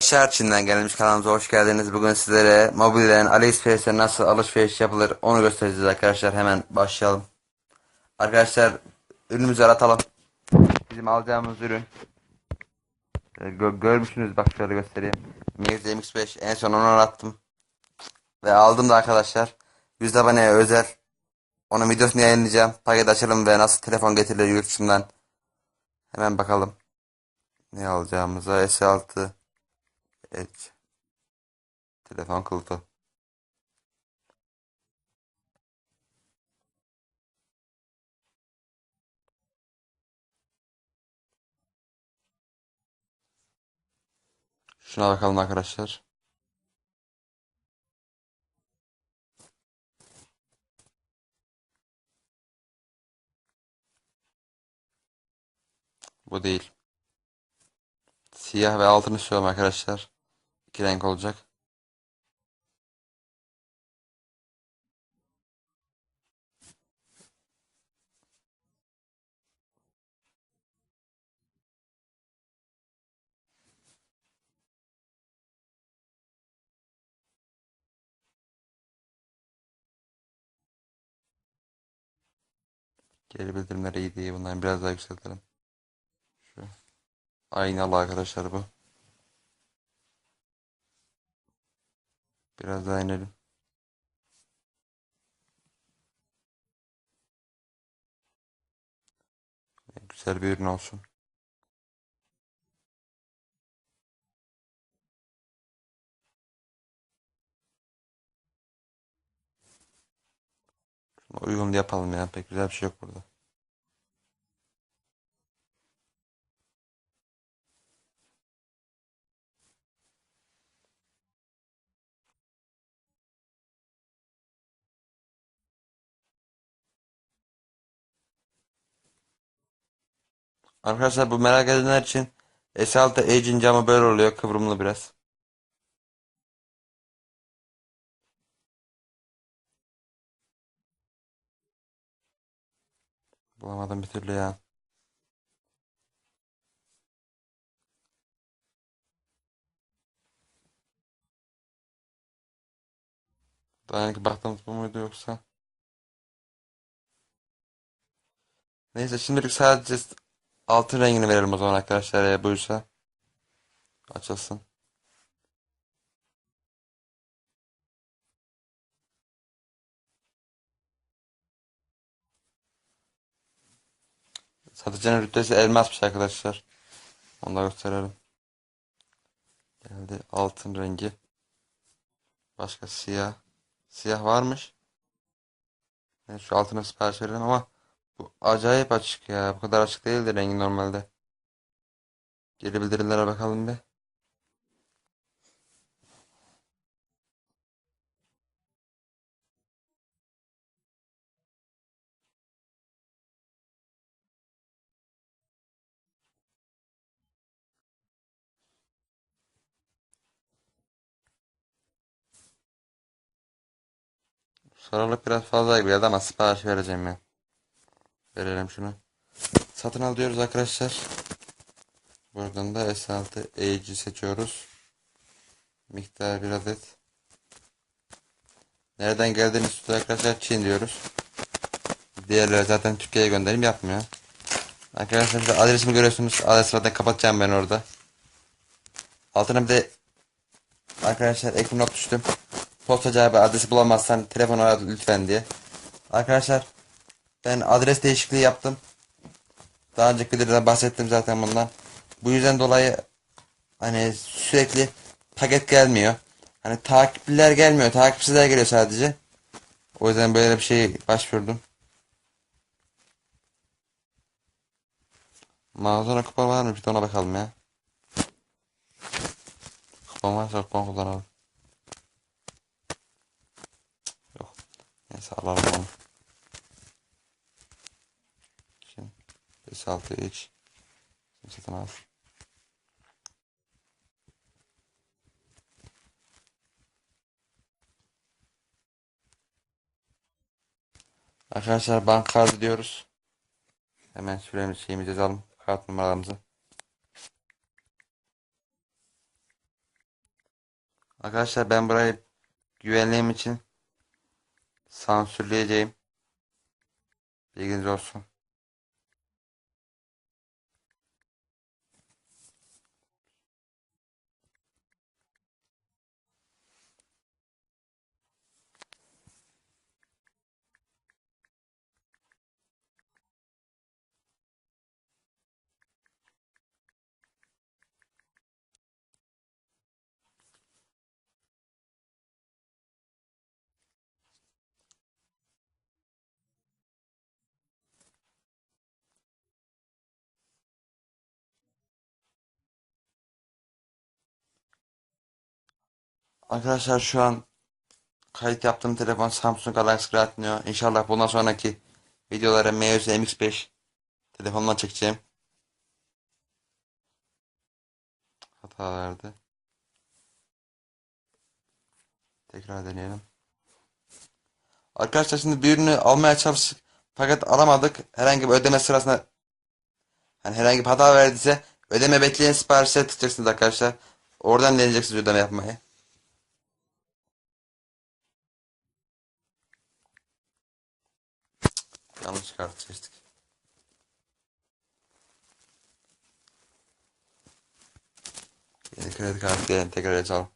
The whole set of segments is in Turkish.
Şehir Çin'den gelmiş kanalımıza hoş geldiniz. Bugün sizlere mobilden AliExpress'e nasıl alışveriş yapılır onu göstereceğiz arkadaşlar. Hemen başlayalım. Arkadaşlar ürünümüzü aratalım. Bizim alacağımız ürün. Ee, gö- görmüşsünüz bak şöyle göstereyim. Mirza MX5 en son onu arattım. Ve aldım da arkadaşlar. 100 aboneye özel. Onun videosunu yayınlayacağım. Paket açalım ve nasıl telefon getirilir yurt. Hemen bakalım. Ne alacağımıza S6 Edge. Telefon kılıfı. Şuna bakalım arkadaşlar. Bu değil. Siyah ve altını istiyorum arkadaşlar. İki renk olacak. Geri bildirimleri iyi değil. Bunları biraz daha yükseltelim. Aynalı arkadaşlar bu. Biraz daha inelim. Güzel bir ürün olsun. Şunu uygun yapalım ya. Pek güzel bir şey yok burada. Arkadaşlar bu merak edenler için S6 Edge'in camı böyle oluyor. Kıvrımlı biraz. Bulamadım bir türlü ya. Daha önce baktığımız bu muydu yoksa? Neyse şimdilik sadece altın rengini verelim o zaman arkadaşlar eğer buysa. Açılsın. Satıcının rütbesi elmasmış arkadaşlar. Onu da gösterelim. Geldi altın rengi. Başka siyah. Siyah varmış. Evet, şu altına sipariş verelim ama acayip açık ya. Bu kadar açık değildir rengi normalde. Geri bildirimlere bakalım bir. Sarılık biraz fazla gibi ama sipariş vereceğim ya. Verelim şunu. Satın al diyoruz arkadaşlar. Buradan da S6 Edge'i seçiyoruz. Miktar bir adet. Nereden geldiğini istiyor arkadaşlar Çin diyoruz. Diğerleri zaten Türkiye'ye gönderim yapmıyor. Arkadaşlar adresimi görüyorsunuz. Adresi zaten kapatacağım ben orada. Altına bir de arkadaşlar ek düştüm. Postacı abi adresi bulamazsan telefon ara lütfen diye. Arkadaşlar ben adres değişikliği yaptım. Daha önceki videoda bahsettim zaten bundan. Bu yüzden dolayı hani sürekli paket gelmiyor. Hani takipçiler gelmiyor. Takipçiler geliyor sadece. O yüzden böyle bir şey başvurdum. Mağazana kupon var mı? Bir de ona bakalım ya. Kupon varsa kupon kullanalım. Yok. Neyse alalım onu. Şimdi S6 iç. Satın al. Arkadaşlar banka kartı diyoruz. Hemen şuraya şeyimizi yazalım. Kart numaralarımızı. Arkadaşlar ben burayı güvenliğim için sansürleyeceğim. Bilginiz olsun. Arkadaşlar şu an kayıt yaptığım telefon Samsung Galaxy Neo. İnşallah bundan sonraki videoları MZ MX5 telefonla çekeceğim. Hata verdi. Tekrar deneyelim. Arkadaşlar şimdi bir ürünü almaya çalıştık. Fakat alamadık. Herhangi bir ödeme sırasında yani herhangi bir hata verdiyse ödeme bekleyen siparişe tıklayacaksınız arkadaşlar. Oradan deneyeceksiniz ödeme yapmayı. Kart seçtik. Yeni kredi kartı tekrar açalım.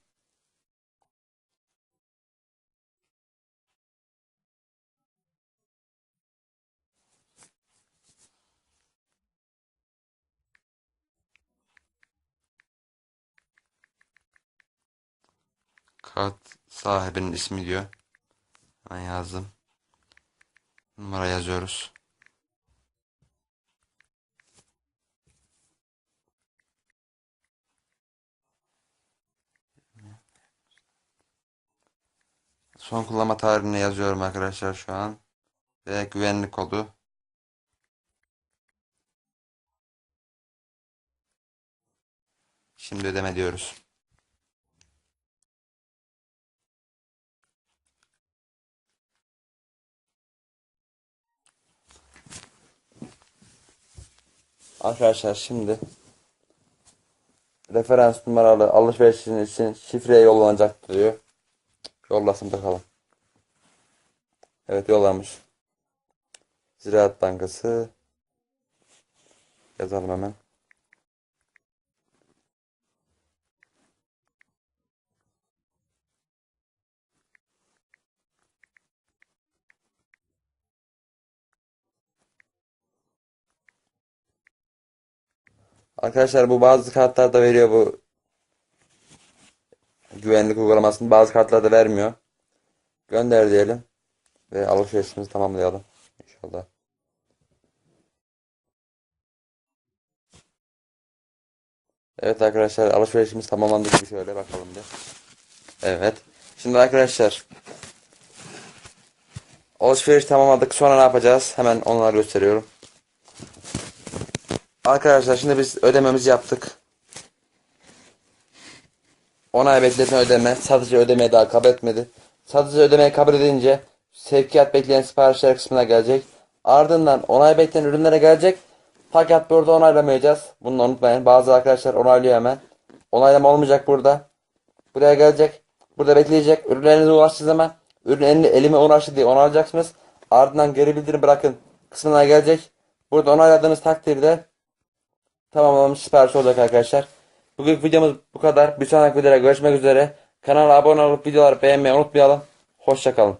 Kart sahibinin ismi diyor. Ben yazdım. Numara yazıyoruz. Son kullanma tarihini yazıyorum arkadaşlar şu an. Ve güvenlik kodu. Şimdi ödeme diyoruz. Arkadaşlar şimdi referans numaralı alışverişiniz için şifreye yollanacak diyor. Yollasın bakalım. Evet yollamış. Ziraat Bankası yazalım hemen. Arkadaşlar bu bazı kartlarda veriyor bu güvenlik uygulamasını bazı kartlarda vermiyor. Gönder diyelim ve alışverişimizi tamamlayalım inşallah. Evet arkadaşlar alışverişimiz tamamlandı gibi şöyle bakalım bir. Evet. Şimdi arkadaşlar alışveriş tamamladık. Sonra ne yapacağız? Hemen onları gösteriyorum. Arkadaşlar şimdi biz ödememizi yaptık. Onay bekletme ödeme. Satıcı ödemeyi daha kabul etmedi. Satıcı ödemeyi kabul edince sevkiyat bekleyen siparişler kısmına gelecek. Ardından onay bekleyen ürünlere gelecek. Fakat burada onaylamayacağız. Bunu unutmayın. Bazı arkadaşlar onaylıyor hemen. Onaylama olmayacak burada. Buraya gelecek. Burada bekleyecek. Ürünlerinize ulaştığı zaman ürün elime ulaştı diye onaylayacaksınız. Ardından geri bildirim bırakın kısmına gelecek. Burada onayladığınız takdirde tamamlanmış sipariş olacak arkadaşlar. Bugünkü videomuz bu kadar. Bir sonraki videoda görüşmek üzere. Kanala abone olup videoları beğenmeyi unutmayalım. Hoşçakalın.